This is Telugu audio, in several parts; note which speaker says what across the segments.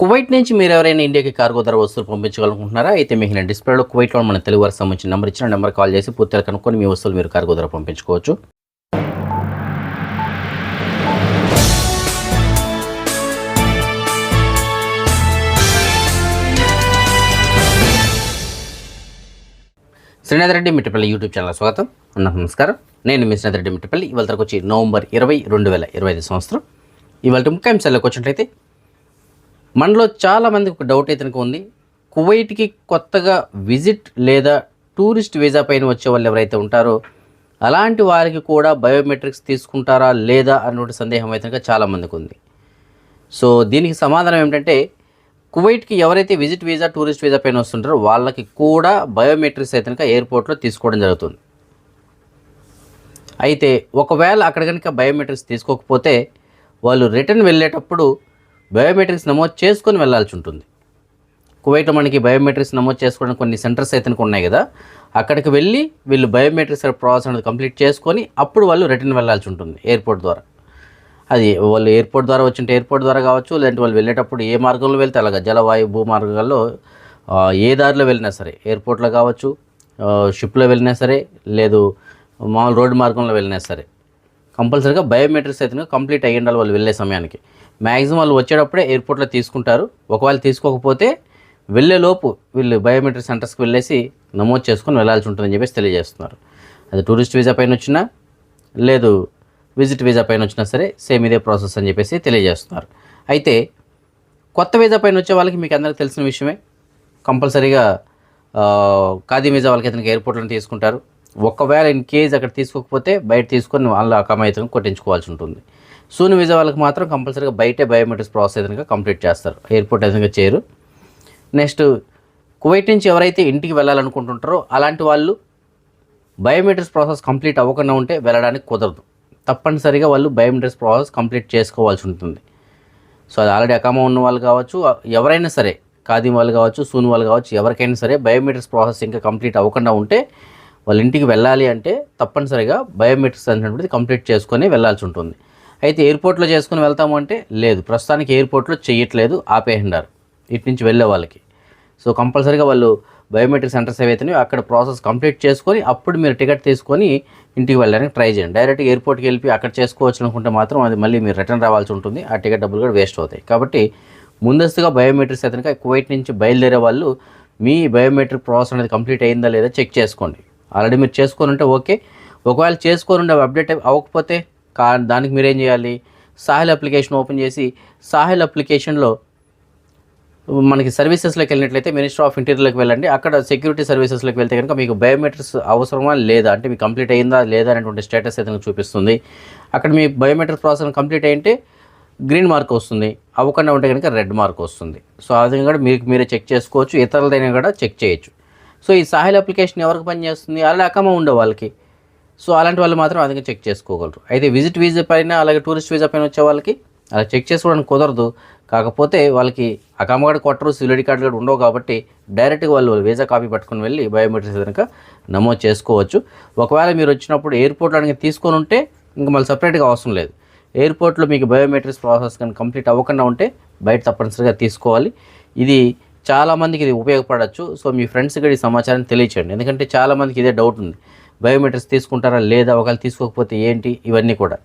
Speaker 1: కువైట్ నుంచి మీరు ఎవరైనా ఇండియాకి కార్గో ధర వస్తువులు పంపించాలనుకుంటున్నారా అయితే మీకు నేను డిస్ప్లేలో కువైట్లో మన తెలుగు వారికి సంబంధించిన నెంబర్ ఇచ్చిన నెంబర్ కాల్ చేసి పూర్తిగా కనుక్కొని మీ వస్తువులు మీరు కార్గో ధర పంపించుకోవచ్చు. శ్రీనాథ్ రెడ్డి మిట్టపల్లి యూట్యూబ్ ఛానల్ స్వాగతం. అన్న నమస్కారం. నేను మీ శ్రీనాథ్ రెడ్డి మిట్టపల్లి. ఇవాళ వచ్చి నవంబర్ ఇరవై రెండు వేల ఇరవై ఐదు సంవత్సరం. ఇవాళ ముఖ్యాంశాల్లోకి వచ్చినట్లయితే మనలో చాలామందికి ఒక డౌట్ అయితే ఉంది. కువైట్కి కొత్తగా విజిట్ లేదా టూరిస్ట్ వీసా పైన వచ్చే వాళ్ళు ఎవరైతే ఉంటారో అలాంటి వారికి కూడా బయోమెట్రిక్స్ తీసుకుంటారా లేదా అన్నటువంటి సందేహం అయితే కనుక చాలామందికి ఉంది. సో దీనికి సమాధానం ఏమిటంటే కువైట్కి ఎవరైతే విజిట్ వీసా టూరిస్ట్ వీసా పైన వస్తుంటారో వాళ్ళకి కూడా బయోమెట్రిక్స్ అయితే కనుక ఎయిర్పోర్ట్లో తీసుకోవడం జరుగుతుంది. అయితే ఒకవేళ అక్కడ కనుక బయోమెట్రిక్స్ తీసుకోకపోతే వాళ్ళు రిటర్న్ వెళ్ళేటప్పుడు బయోమెట్రిక్స్ నమోదు చేసుకొని వెళ్ళాల్సి ఉంటుంది. కువైట్లో మనకి బయోమెట్రిక్స్ నమోదు చేసుకోవడానికి కొన్ని సెంటర్స్ అయితే ఉన్నాయి కదా అక్కడికి వెళ్ళి వీళ్ళు బయోమెట్రిక్స్ ప్రాసెస్ అనేది కంప్లీట్ చేసుకొని అప్పుడు వాళ్ళు రిటర్న్ వెళ్ళాల్సి ఉంటుంది ఎయిర్పోర్ట్ ద్వారా. అది వాళ్ళు ఎయిర్పోర్ట్ ద్వారా వచ్చింటే ఎయిర్పోర్ట్ ద్వారా కావచ్చు లేదంటే వాళ్ళు వెళ్ళేటప్పుడు ఏ మార్గంలో వెళ్తే అలాగ జలవాయు భూ మార్గాల్లో ఏ దారిలో వెళ్ళినా సరే ఎయిర్పోర్ట్లో కావచ్చు షిప్లో వెళ్ళినా సరే లేదు మామూలు రోడ్డు మార్గంలో వెళ్ళినా సరే కంపల్సరీగా బయోమెట్రిక్స్ అయితే కంప్లీట్ అయ్యి ఉండాలి వాళ్ళు వెళ్ళే సమయానికి. మ్యాక్సిమం వాళ్ళు వచ్చేటప్పుడే ఎయిర్పోర్ట్లో తీసుకుంటారు. ఒకవేళ తీసుకోకపోతే వెళ్ళేలోపు వీళ్ళు బయోమెట్రిక్ సెంటర్స్కి వెళ్ళేసి నమోదు చేసుకొని వెళ్ళాల్సి ఉంటుందని చెప్పేసి తెలియజేస్తున్నారు. అది టూరిస్ట్ వీసా పైన వచ్చినా లేదు విజిట్ వీసా పైన వచ్చినా సరే సేమ్ ఇదే ప్రాసెస్ అని చెప్పేసి తెలియజేస్తున్నారు. అయితే కొత్త వీసా పైన వచ్చే వాళ్ళకి మీకు అందరికీ తెలిసిన విషయమే. కంపల్సరీగా ఖాదీ వీసా వాళ్ళకి అతనికి ఎయిర్పోర్ట్లను తీసుకుంటారు. ఒకవేళ ఇన్ కేజ్ అక్కడ తీసుకోకపోతే బయట తీసుకొని వాళ్ళ అకామైతం కొట్టించుకోవాల్సి ఉంటుంది. సూని వీసా వాళ్ళకి మాత్రం కంపల్సరీగా బయటే బయోమెట్రిక్స్ ప్రాసెస్ ఏదైనా కంప్లీట్ చేస్తారు. ఎయిర్పోర్ట్ అయితే చేయరు నెక్స్ట్ కువైట్ నుంచి ఎవరైతే ఇంటికి వెళ్ళాలనుకుంటుంటారో అలాంటి వాళ్ళు బయోమెట్రిక్స్ ప్రాసెస్ కంప్లీట్ అవ్వకుండా ఉంటే వెళ్ళడానికి కుదరదు. తప్పనిసరిగా వాళ్ళు బయోమెట్రిక్స్ ప్రాసెస్ కంప్లీట్ చేసుకోవాల్సి ఉంటుంది. సో అది ఆల్రెడీ అకామా ఉన్న వాళ్ళు కావచ్చు ఎవరైనా సరే ఖాదీ వాళ్ళు కావచ్చు సూన్ వాళ్ళు కావచ్చు ఎవరికైనా సరే బయోమెట్రిక్స్ ప్రాసెస్ ఇంకా కంప్లీట్ అవ్వకుండా ఉంటే వాళ్ళ ఇంటికి వెళ్ళాలి అంటే తప్పనిసరిగా బయోమెట్రిక్స్ అనేటువంటిది కంప్లీట్ చేసుకొని వెళ్ళాల్సి ఉంటుంది. అయితే ఎయిర్పోర్ట్లో చేసుకుని వెళ్తాము అంటే లేదు. ప్రస్తుతానికి ఎయిర్పోర్ట్లో చేయట్లేదు ఆపేయండారు. ఇటు నుంచి వెళ్ళే వాళ్ళకి. సో కంపల్సరీగా వాళ్ళు బయోమెట్రిక్ సెంటర్స్ ఏవైతున్నాయో అక్కడ ప్రాసెస్ కంప్లీట్ చేసుకొని అప్పుడు మీరు టికెట్ తీసుకొని ఇంటికి వెళ్ళడానికి ట్రై చేయండి. డైరెక్ట్ ఎయిర్పోర్ట్కి వెళ్ళి అక్కడ చేసుకోవచ్చు అనుకుంటే మాత్రం అది మళ్ళీ మీరు రిటర్న్ రావాల్సి ఉంటుంది. ఆ టికెట్ డబ్బులు కూడా వేస్ట్ అవుతాయి. కాబట్టి ముందస్తుగా బయోమెట్రిక్స్ అయితే కువైట్ నుంచి బయలుదేరే వాళ్ళు మీ బయోమెట్రిక్ ప్రాసెస్ అనేది కంప్లీట్ అయిందా లేదా చెక్ చేసుకోండి. ఆల్రెడీ మీరు చేసుకొని ఉంటే ఓకే. ఒకవేళ చేసుకొని అప్డేట్ అవ్వకపోతే కా దానికి మీరేం చేయాలి? సాహిల్ అప్లికేషన్ ఓపెన్ చేసి సాహిల్ అప్లికేషన్లో మనకి సర్వీసెస్లోకి వెళ్ళినట్లయితే మినిస్టర్ ఆఫ్ ఇంటీరియర్లోకి వెళ్ళండి. అక్కడ సెక్యూరిటీ సర్వీసెస్లోకి వెళ్తే కనుక మీకు బయోమెట్రిక్స్ అవసరమా లేదా? అంటే మీకు కంప్లీట్ అయిందా లేదా అనేటువంటి స్టేటస్ అయితే చూపిస్తుంది. అక్కడ మీ బయోమెట్రిక్ ప్రాసెస్ కంప్లీట్ అయింటే గ్రీన్ మార్క్ వస్తుంది. అవ్వకుండా ఉంటే కనుక రెడ్ మార్క్ వస్తుంది. సో ఆ విధంగా కూడా మీకు మీరే చెక్ చేసుకోవచ్చు. ఇతరులదైనా కూడా చెక్ చేయొచ్చు. సో ఈ సాహిల్ అప్లికేషన్ ఎవరికి పనిచేస్తుంది? అలా అకమ ఉండే వాళ్ళకి. సో అలాంటి వాళ్ళు మాత్రం అదిగా చెక్ చేసుకోగలరు. అయితే విజిట్ వీజా పైన అలాగే టూరిస్ట్ వీజా పైన వచ్చే వాళ్ళకి అలా చెక్ చేసుకోవడానికి కుదరదు. కాకపోతే వాళ్ళకి ఆ కూడా కొట్టరు సివిలిటీ కార్డు కూడా ఉండవు కాబట్టి డైరెక్ట్గా వాళ్ళు వీసా కాపీ పట్టుకుని వెళ్ళి బయోమెట్రిక్స్ కనుక నమోదు చేసుకోవచ్చు. ఒకవేళ మీరు వచ్చినప్పుడు ఎయిర్పోర్ట్లో కనుక తీసుకొని ఉంటే ఇంకా మళ్ళీ సపరేట్గా అవసరం లేదు. ఎయిర్పోర్ట్లో మీకు బయోమెట్రిక్స్ ప్రాసెస్ కనుక కంప్లీట్ అవ్వకుండా ఉంటే బయట తప్పనిసరిగా తీసుకోవాలి. ఇది చాలామందికి ఇది ఉపయోగపడవచ్చు సో మీ ఫ్రెండ్స్ కూడా ఈ సమాచారాన్ని తెలియచేయండి. ఎందుకంటే చాలామందికి ఇదే డౌట్ ఉంది. బయోమెట్రిక్స్ తీసుకుంటారా లేదా ఒకవేళ తీసుకోకపోతే ఏంటి? ఇవన్నీ కూడా.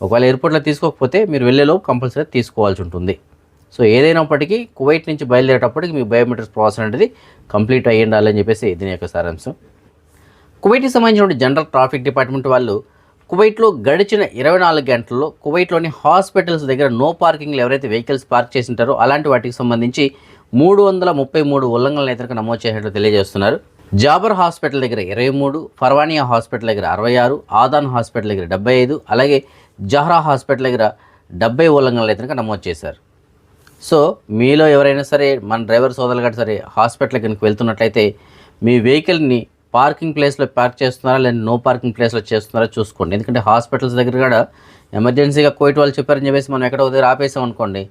Speaker 1: ఒకవేళ ఎయిర్పోర్ట్లో తీసుకోకపోతే మీరు వెళ్ళేలోపు కంపల్సరీ తీసుకోవాల్సి ఉంటుంది. సో ఏదైనప్పటికీ కువైట్ నుంచి బయలుదేరేటప్పటికి మీ బయోమెట్రిక్స్ ప్రాసెస్ అనేది కంప్లీట్ అయ్యి ఉండాలని చెప్పేసి దీని యొక్క సారాంశం. కువైట్కి సంబంధించిన జనరల్ ట్రాఫిక్ డిపార్ట్మెంట్ వాళ్ళు కువైట్లో గడిచిన ఇరవై నాలుగు గంటల్లో కువైట్లోని హాస్పిటల్స్ దగ్గర నో పార్కింగ్లు ఎవరైతే వెహికల్స్ పార్క్ చేసి ఉంటారో అలాంటి వాటికి సంబంధించి మూడు వందల ముప్పై మూడు ఉల్లంఘనలు అయితే నమోదు చేసినట్లు తెలియజేస్తున్నారు. జాబర్ హాస్పిటల్ దగ్గర ఇరవై మూడు ఫర్వానియా హాస్పిటల్ దగ్గర అరవై ఆరు ఆదాన్ హాస్పిటల్ దగ్గర డెబ్బై ఐదు అలాగే జహ్రా హాస్పిటల్ దగ్గర డెబ్బై ఉల్లంఘనలు అయితే నమోదు చేశారు. సో మీలో ఎవరైనా సరే మన డ్రైవర్ సోదరులు కానీ సరే హాస్పిటల్ కనుక వెళ్తున్నట్లయితే మీ వెహికల్ని పార్కింగ్ ప్లేస్లో పార్క్ చేస్తున్నారా లేదా నో పార్కింగ్ ప్లేస్లో చేస్తున్నారా చూసుకోండి. ఎందుకంటే హాస్పిటల్స్ దగ్గర కూడా ఎమర్జెన్సీగా కోయిట్ వాళ్ళు చెప్పారని చెప్పేసి మనం ఎక్కడ దగ్గర ఆపేసాం అనుకోండి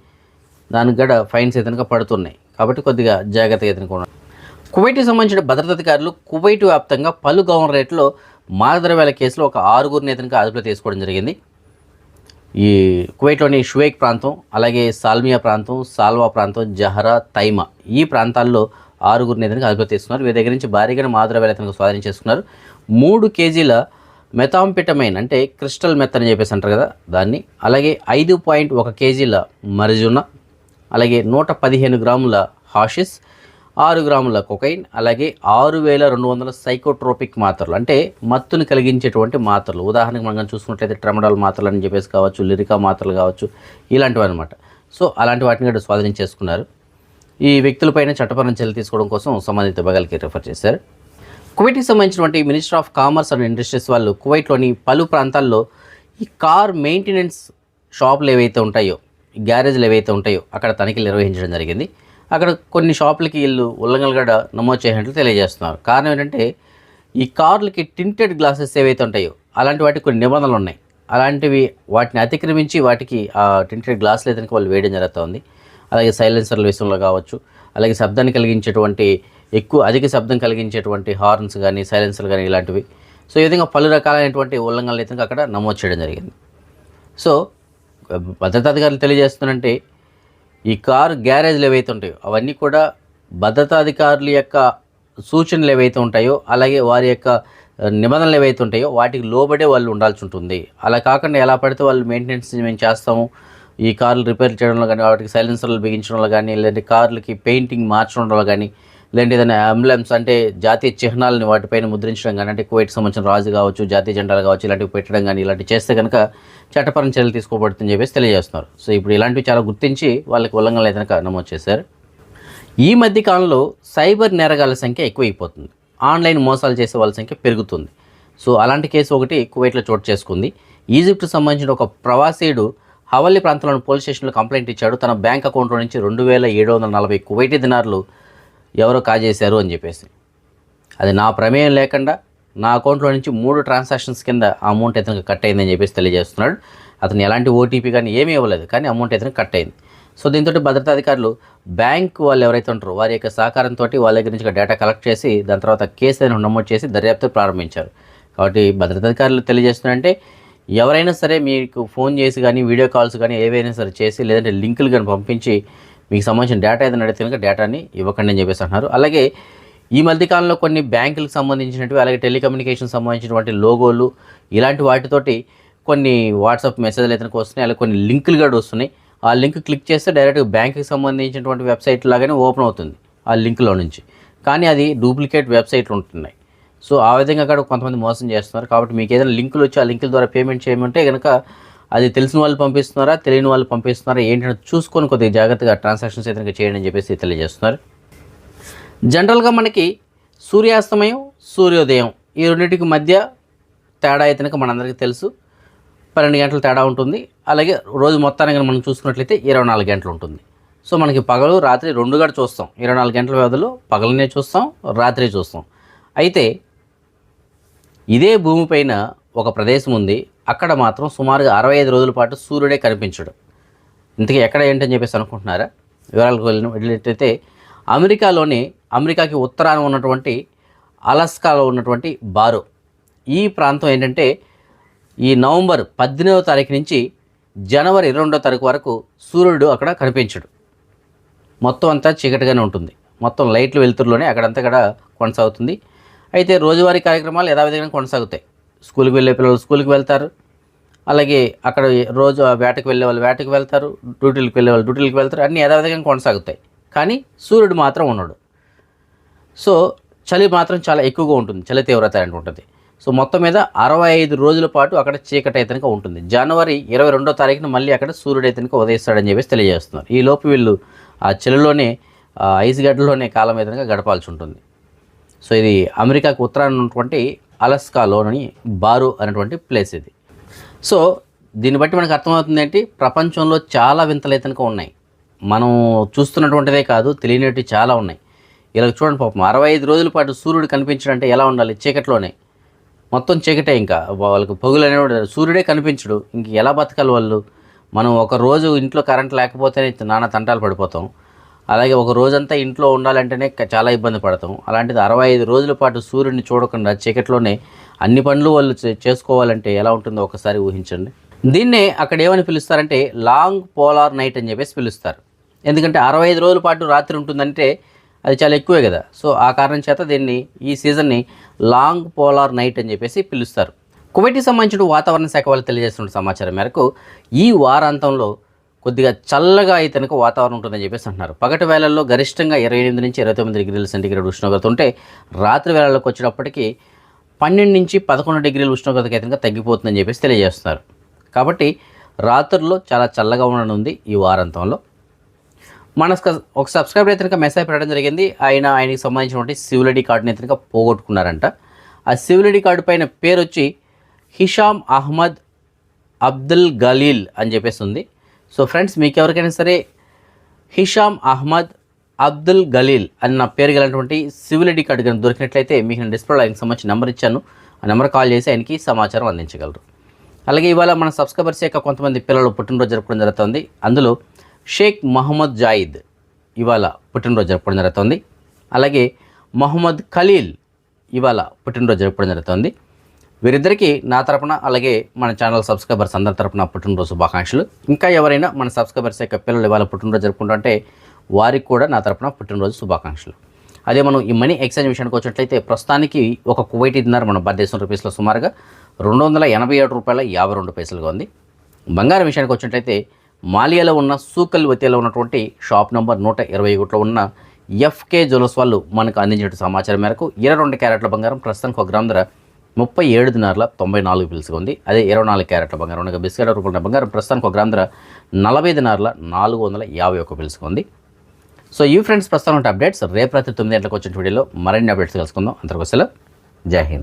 Speaker 1: దానికి కూడా ఫైన్స్ ఏదైనా పడుతున్నాయి. కాబట్టి కొద్దిగా జాగ్రత్తగా ఎదుర్కొన్నాం కువైట్కి సంబంధించిన భద్రతాధికారులు కువైట్ వ్యాప్తంగా పలు గవర్నరేట్లో మాదద్రవ్యాల కేసులో ఒక ఆరుగురు నేతనికి అదుపులో తీసుకోవడం జరిగింది. ఈ కువైట్లోని షువేక్ ప్రాంతం అలాగే సాల్మియా ప్రాంతం సాల్వా ప్రాంతం జహరా తైమా ఈ ప్రాంతాల్లో ఆరుగురు ఇతనికి అదుపులో తీసుకున్నారు. వీరి దగ్గర నుంచి భారీగా మాధురవేల ఇతనికి స్వాధీనం చేసుకున్నారు. మూడు కేజీల మెథాంపిటమైన్ అంటే క్రిస్టల్ మెత్ అని చెప్పేసి అంటారు కదా దాన్ని. అలాగే ఐదు పాయింట్ ఒక కేజీల మరిజున్న అలాగే నూట పదిహేను గ్రాముల హాషిస్ ఆరు గ్రాముల కొకైన్ అలాగే ఆరు వేల రెండు వందల సైకోట్రోపిక్ మాత్రలు అంటే మత్తుని కలిగించేటువంటి మాత్రలు. ఉదాహరణకు మనం చూసుకున్నట్లయితే ట్రమడాల్ మాత్రలు అని చెప్పేసి కావచ్చు లిరికా మాత్రలు కావచ్చు ఇలాంటివి అనమాట సో అలాంటి వాటిని కూడా స్వాధీనం చేసుకున్నారు. ఈ వ్యక్తులపైన చట్టపరమైన చర్యలు తీసుకోవడం కోసం సంబంధిత విభాగాలకి రిఫర్ చేశారు. కువైట్కి సంబంధించినటువంటి minister of commerce and industries వాళ్ళు కువైట్లోని పలు ప్రాంతాల్లో ఈ కార్ మెయింటెనెన్స్ షాపులు ఏవైతే ఉంటాయో గ్యారేజ్లు ఏవైతే ఉంటాయో అక్కడ తనిఖీలు నిర్వహించడం జరిగింది. అక్కడ కొన్ని షాపులకి వీళ్ళు ఉల్లంఘనలుగా కూడా నమోదు చేసినట్లు తెలియజేస్తున్నారు. కారణం ఏంటంటే ఈ కార్లకి టింటెడ్ గ్లాసెస్ ఏవైతే ఉంటాయో అలాంటి వాటికి కొన్ని నిబంధనలు ఉన్నాయి. అలాంటివి వాటిని అతిక్రమించి వాటికి ఆ టింటెడ్ గ్లాసులు అయితే వాళ్ళు వేయడం జరుగుతుంది. అలాగే సైలెన్సర్ల విషయంలో కావచ్చు అలాగే శబ్దాన్ని కలిగించేటువంటి ఎక్కువ అధిక శబ్దం కలిగించేటువంటి హార్న్స్ కానీ సైలెన్సర్లు కానీ ఇలాంటివి. సో ఈ విధంగా పలు రకాలైనటువంటి ఉల్లంఘనలు అయితే అక్కడ నమోదు చేయడం జరిగింది. సో భద్రతాధికారులు తెలియజేస్తున్నారంటే ఈ కారు గ్యారేజ్లు ఏవైతే ఉంటాయో అవన్నీ కూడా భద్రతాధికారుల యొక్క సూచనలు ఏవైతే ఉంటాయో అలాగే వారి యొక్క నిబంధనలు ఏవైతే ఉంటాయో వాటికి లోబడే వాళ్ళు ఉండాల్సి ఉంటుంది. అలా కాకుండా ఎలా పడితే వాళ్ళు మెయింటెనెన్స్ మేము చేస్తాము. ఈ కార్లు రిపేర్ చేయడంలో కానీ వాటికి సైలెన్సర్లు బిగించడంలో కానీ లేదంటే కార్లకి పెయింటింగ్ మార్చడంలో కానీ లేదంటే ఏదైనా అంబులెన్స్ అంటే జాతీయ చిహ్నాలని వాటిపైన ముద్రించడం కానీ అంటే కువైట్ సంబంధించిన రాజు కావచ్చు జాతీయ జెండాలు కావచ్చు ఇలాంటివి పెట్టడం కానీ ఇలాంటివి చేస్తే కనుక చట్టపరం చర్యలు తీసుకోబడుతుందని చెప్పేసి తెలియజేస్తున్నారు. సో ఇప్పుడు ఇలాంటివి చాలా గుర్తించి వాళ్ళకి ఉల్లంఘనలు అయితే కనుక నమోదు చేశారు. ఈ మధ్య కాలంలో సైబర్ నేరగాళ్ళ సంఖ్య ఎక్కువైపోతుంది. ఆన్లైన్ మోసాలు చేసే వాళ్ళ సంఖ్య పెరుగుతుంది. సో అలాంటి కేసు ఒకటి కువైట్లో చోటు చేసుకుంది. ఈజిప్ట్ సంబంధించిన ఒక ప్రవాసీయుడు హవల్లి ప్రాంతంలోని పోలీస్ స్టేషన్లో కంప్లైంట్ ఇచ్చాడు. తన బ్యాంక్ అకౌంట్లో నుంచి రెండు వేల ఏడు వందల నలభై కువైటీ దినార్లు ఎవరో కాజేశారు అని చెప్పేసి. అది నా ప్రమేయం లేకుండా నా అకౌంట్లో నుంచి మూడు ట్రాన్సాక్షన్స్ కింద అమౌంట్ ఇతనికి కట్ అయిందని చెప్పేసి తెలియజేస్తున్నాడు. అతను ఎలాంటి ఓటీపీ కానీ ఏమీ ఇవ్వలేదు కానీ అమౌంట్ ఇతనికి కట్ అయింది. సో దీంతో భద్రతాధికారులు బ్యాంక్ వాళ్ళు ఎవరైతే ఉంటారో వారి యొక్క సహకారంతో వాళ్ళ దగ్గర నుంచి డేటా కలెక్ట్ చేసి దాని తర్వాత కేసు అయిన నమోదు చేసి దర్యాప్తు ప్రారంభించారు. కాబట్టి భద్రతాధికారులు తెలియజేస్తున్నారంటే ఎవరైనా సరే మీకు ఫోన్ చేసి కానీ వీడియో కాల్స్ కానీ ఏవైనా సరే చేసి లేదంటే లింకులు కానీ పంపించి మీకు సంబంధించిన డేటా ఏదైనా అడిగితే కనుక డేటాని ఇవ్వకండి అని చెప్పేసి అంటున్నారు. అలాగే ఈ మధ్యకాలంలో కొన్ని బ్యాంకులకు సంబంధించినవి అలాగే టెలికమ్యూనికేషన్ సంబంధించినటువంటి లోగోలు ఇలాంటి వాటితోటి కొన్ని వాట్సాప్ మెసేజ్లు అయితే వస్తున్నాయి. అలాగే కొన్ని లింకులు కూడా వస్తున్నాయి. ఆ లింక్ క్లిక్ చేస్తే డైరెక్ట్గా బ్యాంక్కి సంబంధించినటువంటి వెబ్సైట్ లాగానే ఓపెన్ అవుతుంది ఆ లింక్లో నుంచి. కానీ అది డూప్లికేట్ వెబ్సైట్లు ఉంటున్నాయి. సో ఆ విధంగా కూడా కొంతమంది మోసం చేస్తున్నారు. కాబట్టి మీకు ఏదైనా లింకులు వచ్చి ఆ లింకుల ద్వారా పేమెంట్ చేయమంటే కనుక అది తెలిసిన వాళ్ళు పంపిస్తున్నారా? తెలియని వాళ్ళు పంపిస్తున్నారా? ఏంటంటే చూసుకొని కొద్దిగా జాగ్రత్తగా ట్రాన్సాక్షన్స్ అయితే చేయండి అని చెప్పేసి తెలియజేస్తున్నారు. జనరల్గా మనకి సూర్యాస్తమయం సూర్యోదయం ఈ రెండింటికి మధ్య తేడా అయితే మనందరికీ తెలుసు. పన్నెండు గంటల తేడా ఉంటుంది. అలాగే రోజు మొత్తానికి మనం చూసుకున్నట్లయితే ఇరవై నాలుగు గంటలు ఉంటుంది. సో మనకి పగలు రాత్రి రెండు కూడా చూస్తాం. ఇరవై నాలుగు గంటల వ్యవధిలో పగలనే చూస్తాం రాత్రి చూస్తాం. అయితే ఇదే భూమిపైన ఒక ప్రదేశం ఉంది. అక్కడ మాత్రం సుమారుగా అరవై ఐదు రోజుల పాటు సూర్యుడే కనిపించడు. ఇంతకీ ఎక్కడ ఏంటని చెప్పేసి అనుకుంటున్నారా? వివరాలకు వెళ్ళిన వెళ్ళినట్టయితే అమెరికాలోని అమెరికాకి ఉత్తరాన ఉన్నటువంటి అలస్కాలో ఉన్నటువంటి బారో. ఈ ప్రాంతం ఏంటంటే ఈ నవంబర్ పద్దెనిమిదవ తారీఖు నుంచి జనవరి ఇరవై రెండో తారీఖు వరకు సూర్యుడు అక్కడ కనిపించడు. మొత్తం అంతా చీకటిగానే ఉంటుంది. మొత్తం లైట్లు వెలుతురులోనే అక్కడంతా కూడా కొనసాగుతుంది. అయితే రోజువారీ కార్యక్రమాలు యథావిధిగా కొనసాగుతాయి. స్కూల్కి వెళ్ళే పిల్లలు స్కూల్కి వెళ్తారు. అలాగే అక్కడ రోజు వేటకు వెళ్ళే వాళ్ళు వేటకు వెళ్తారు డ్యూటీలకు వెళ్ళే వాళ్ళు డ్యూటీలకు వెళ్తారు అన్నీ యథావిధంగా కొనసాగుతాయి. కానీ సూర్యుడు మాత్రం ఉండడు. సో చలి మాత్రం చాలా ఎక్కువగా ఉంటుంది చలి తీవ్రత అంటే ఉంటుంది. సో మొత్తం మీద అరవై ఐదు రోజుల పాటు అక్కడ చీకటి అయితే ఉంటుంది. జనవరి ఇరవై రెండో తారీఖున మళ్ళీ అక్కడ సూర్యుడు అయితే ఉదయిస్తాడని చెప్పేసి తెలియజేస్తున్నారు. ఈ లోపు వీళ్ళు ఆ చలిలోనే ఐస్ గడ్డలోనే కాలం అయితే గడపాల్సి ఉంటుంది. సో ఇది అమెరికాకు ఉత్తరాన ఉన్నటువంటి అలస్కాలోని బారు అనేటువంటి ప్లేస్ ఇది. సో దీన్ని బట్టి మనకు అర్థమవుతుంది ఏంటి? ప్రపంచంలో చాలా వింతలు ఉన్నాయి. మనం చూస్తున్నటువంటిదే కాదు తెలియనివి చాలా ఉన్నాయి. ఇలా చూడండి పాపం అరవై ఐదు రోజుల పాటు సూర్యుడు కనిపించడం అంటే ఎలా ఉండాలి? చీకట్లోనే. మొత్తం చీకటే ఇంకా. వాళ్ళకి పొగులు అనేవాడు సూర్యుడే కనిపించడు. ఇంక ఎలా బతకాలి వాళ్ళు? మనం ఒక రోజు ఇంట్లో కరెంట్ లేకపోతేనే నానా తంటాలు పడిపోతాం. అలాగే ఒక రోజంతా ఇంట్లో ఉండాలంటేనే చాలా ఇబ్బంది పడతాం. అలాంటిది అరవై ఐదు రోజుల పాటు సూర్యుడిని చూడకుండా చీకట్లోనే అన్ని పనులు వాళ్ళు చేసుకోవాలంటే ఎలా ఉంటుందో ఒకసారి ఊహించండి. దీన్నే అక్కడ ఏమని పిలుస్తారంటే లాంగ్ పోలార్ నైట్ అని చెప్పేసి పిలుస్తారు. ఎందుకంటే అరవై ఐదు రోజుల పాటు రాత్రి ఉంటుందంటే అది చాలా ఎక్కువే కదా. సో ఆ కారణం చేత దీన్ని ఈ సీజన్ని లాంగ్ పోలార్ నైట్ అని చెప్పేసి పిలుస్తారు. కువైట్కి సంబంధించిన వాతావరణ శాఖ వాళ్ళు తెలియజేస్తున్న సమాచారం మేరకు ఈ వారాంతంలో కొద్దిగా చల్లగా అయితే కనుక వాతావరణం ఉంటుందని చెప్పేసి అంటున్నారు. పగటి వేళల్లో గరిష్టంగా ఇరవై ఎనిమిది నుంచి ఇరవై తొమ్మిది డిగ్రీల సెంటీగ్రేడ్ ఉష్ణోగ్రత ఉంటే రాత్రి వేళల్లోకి వచ్చేటప్పటికి పన్నెండు నుంచి పదకొండు డిగ్రీల ఉష్ణోగ్రతకి అయితే తగ్గిపోతుందని చెప్పేసి తెలియజేస్తున్నారు. కాబట్టి రాత్రుల్లో చాలా చల్లగా ఉండనుంది ఈ వారాంతంలో. మన ఒక సబ్స్క్రైబర్ అయితే కనుక మెసేజ్ పెట్టడం జరిగింది. ఆయన ఆయనకి సంబంధించినటువంటి సివిల్ ఐడి కార్డుని అయితే కనుక పోగొట్టుకున్నారంట. ఆ సివిల్ ఐడి కార్డు పైన పేరు వచ్చి హిషామ్ అహ్మద్ అబ్దుల్ గలీల్ అని చెప్పేసి ఉంది. సో ఫ్రెండ్స్ మీకు ఎవరికైనా సరే హిషామ్ అహ్మద్ అబ్దుల్ గలీల్ అని నా పేరు గలటువంటి సివిల్ ఐడి కార్డు కనుక దొరికినట్లయితే మీకు నేను డిస్ప్లేలో ఆయనకు సంబంధించిన నెంబర్ ఇచ్చాను. ఆ నెంబర్ కాల్ చేసి ఆయనకి సమాచారం అందించగలరు. అలాగే ఇవాళ మన సబ్స్క్రైబర్స్ యొక్క కొంతమంది పిల్లలు పుట్టినరోజు జరుపుకోవడం జరుగుతుంది. అందులో షేక్ మహమ్మద్ జాయిద్ ఇవాళ పుట్టినరోజు జరుపుకోవడం జరుగుతుంది. అలాగే మహమ్మద్ ఖలీల్ ఇవాళ పుట్టినరోజు జరుపుకోవడం జరుగుతుంది. వీరిద్దరికీ నా తరపున అలాగే మన ఛానల్ సబ్స్క్రైబర్స్ అందరి తరపున పుట్టినరోజు శుభాకాంక్షలు. ఇంకా ఎవరైనా మన సబ్స్క్రైబర్స్ యొక్క పిల్లలు ఇవాళ పుట్టినరోజు జరుపుకుంటుంటే వారికి కూడా నా తరపున పుట్టినరోజు శుభాకాంక్షలు. అదే మనం ఈ మనీ ఎక్స్చేంజ్ విషయానికి వచ్చినట్లయితే ప్రస్తుతానికి ఒక కువైట్ దినార్ మన భారతదేశం రూపీస్లో సుమారుగా రెండు వందల ఎనభై ఏడు రూపాయల యాభై రెండు పైసలుగా ఉంది. బంగారం విషయానికి వచ్చినట్లయితే మాలియాలో ఉన్న సూకల్ వతిలో ఉన్నటువంటి షాప్ నెంబర్ నూట ఇరవై ఒకటిలో ఉన్న ఎఫ్కే జ్యువెల్స్ వాళ్ళు మనకు అందించిన సమాచారం మేరకు ఇరవై రెండు క్యారెట్ల బంగారం ప్రస్తుతానికి ఒక గ్రామ్ ధర ముప్పై ఏడు దినార్ల తొంభై నాలుగు పిలుసుగా ఉంది అదే ఇరవై నాలుగు క్యారెట్ల బంగారం. ఉండగా బిస్కెట్ రూపాయల బంగారం. ప్రస్తుతానికి ఒక గ్రామ ధర నలభై దినార్ల నాలుగు వందల యాభై ఒక పిలుసుగా ఉంది సో ఈ ఫ్రెండ్స్ ప్రస్తుతం ఉంటే అప్డేట్స్ రేపు రాత్రి తొమ్మిది గంటలకు వచ్చిన వీడియోలో మరిన్ని అప్డేట్స్ కలుసుకుందాం. అంతవరకు సెలవు. జై హింద్.